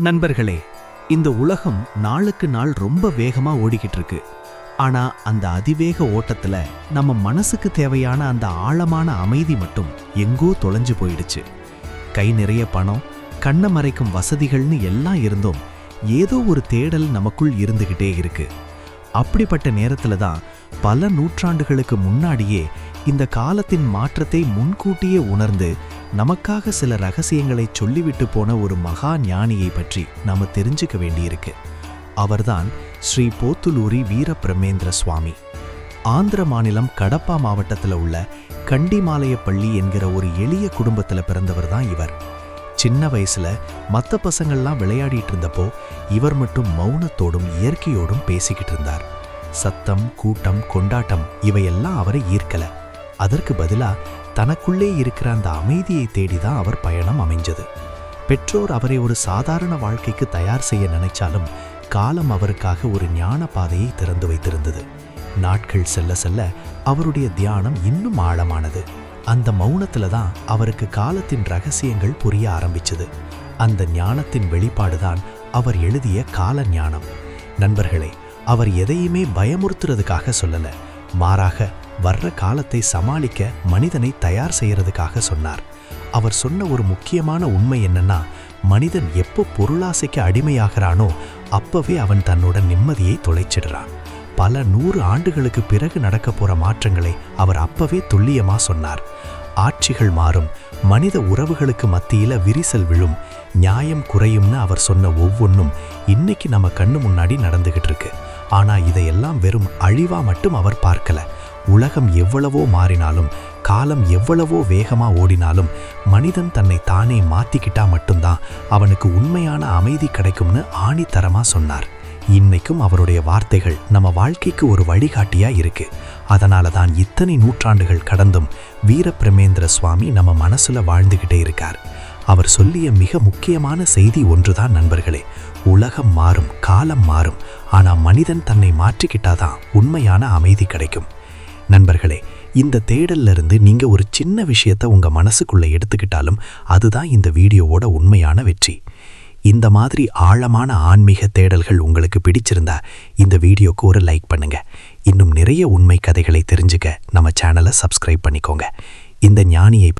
நண்பர்களே இந்த உலகம் நாளுக்கு நாள் ரொம்ப வேகமா ஓடிக்கிட்டு இருக்கு ஆனா அந்த அதிவேக ஓட்டத்துல நம்ம மனசுக்கு தேவையான அந்த ஆழமான அமைதி மட்டும் எங்கோ தொலைஞ்சு போயிடுச்சு. கை நிறைய பணம் கண்ணை மறைக்கும் வசதிகள்னு எல்லாம் இருந்தும் ஏதோ ஒரு தேடல் நமக்குள் இருந்துகிட்டே இருக்கு. அப்படிப்பட்ட நேரத்துல தான் பல நூற்றாண்டுகளுக்கு முன்னாடியே இந்த காலத்தின் மாற்றத்தை முன்கூட்டியே உணர்ந்து நமக்காக சில ரகசியங்களை சொல்லிவிட்டு போன ஒரு மகா ஞானியை பற்றி நாம தெரிஞ்சுக்க வேண்டியிருக்கு. அவர்தான் ஸ்ரீ போத்துலூரி வீரபிரமேந்திர சுவாமி. ஆந்திர மாநிலம் கடப்பா மாவட்டத்தில் உள்ள கண்டிமாலயப்பள்ளி என்கிற ஒரு எளிய குடும்பத்தில் பிறந்தவர் தான் இவர். சின்ன வயசுல மற்ற பசங்கள்லாம் விளையாடிட்டு இருந்தப்போ இவர் மட்டும் மௌனத்தோடும் இயற்கையோடும் பேசிக்கிட்டு இருந்தார். சத்தம் கூட்டம் கொண்டாட்டம் இவையெல்லாம் அவரை ஈர்க்கல. அதற்கு பதிலா தனக்குள்ளே இருக்கிற அந்த அமைதியை தேடிதான் அவர் பயணம் அமைஞ்சது. பெற்றோர் அவரை ஒரு சாதாரண வாழ்க்கைக்கு தயார் செய்ய நினைச்சாலும் காலம் அவருக்காக ஒரு ஞான பாதையை திறந்து வைத்திருந்தது. நாட்கள் செல்ல செல்ல அவருடைய தியானம் இன்னும் ஆழமானது. அந்த மௌனத்துல தான் அவருக்கு காலத்தின் ரகசியங்கள் புரிய ஆரம்பிச்சது. அந்த ஞானத்தின் வெளிப்பாடுதான் அவர் எழுதிய கால ஞானம். நண்பர்களே அவர் எதையுமே பயமுறுத்துறதுக்காக சொல்லல. மாறாக வர்ற காலத்தை சமாளிக்க மனிதனை தயார் செய்யறதுக்காக சொன்னார். அவர் சொன்ன ஒரு முக்கியமான உண்மை என்னன்னா மனிதன் எப்போ பொருளாசைக்கு அடிமையாகிறானோ அப்பவே அவன் தன்னோட நிம்மதியை தொலைச்சிடுறான். பல நூறு ஆண்டுகளுக்கு பிறகு நடக்க போற மாற்றங்களை அவர் அப்பவே துல்லியமா சொன்னார். ஆட்சிகள் மாறும் மனித உறவுகளுக்கு மத்தியில விரிசல் விழும் நியாயம் குறையும்னு அவர் சொன்ன ஒவ்வொன்றும் இன்னைக்கு நம்ம கண்ணு முன்னாடி நடந்துகிட்டு இருக்கு. ஆனா இதையெல்லாம் வெறும் அழிவா மட்டும் அவர் பார்க்கல. உலகம் எவ்வளவோ மாறினாலும் காலம் எவ்வளவோ வேகமா ஓடினாலும் மனிதன் தன்னை தானே மாத்திக்கிட்டா மட்டும்தான் அவனுக்கு உண்மையான அமைதி கிடைக்கும்னு ஆணித்தரமா சொன்னார். இன்னைக்கும் அவருடைய வார்த்தைகள் நம்ம வாழ்க்கைக்கு ஒரு வழிகாட்டியா இருக்கு. அதனால தான் இத்தனை நூற்றாண்டுகள் கடந்தும் வீரபிரமேந்திர சுவாமி நம்ம மனசுல வாழ்ந்துகிட்டே இருக்கார். அவர் சொல்லிய மிக முக்கியமான செய்தி ஒன்றுதான் நண்பர்களே உலகம் மாறும் காலம் மாறும். ஆனா மனிதன் தன்னை மாற்றிக்கிட்டாதான் உண்மையான அமைதி கிடைக்கும். நண்பர்களே இந்த தேடல்ல இருந்து நீங்க ஒரு சின்ன விஷயத்தை உங்க மனசுக்குள்ள எடுத்துக்கிட்டாலும் அதுதான் இந்த வீடியோவோட உண்மையான வெற்றி. இந்த மாதிரி ஆழமான ஆன்மீக தேடல்கள் உங்களுக்கு பிடிச்சிருந்தா இந்த வீடியோக்கு ஒரு லைக் பண்ணுங்க. இன்னும் நிறைய உண்மை கதைகளை தெரிஞ்சுக்க நம்ம சேனலை சப்ஸ்கிரைப் பண்ணிக்கோங்க. இந்த ஞானியை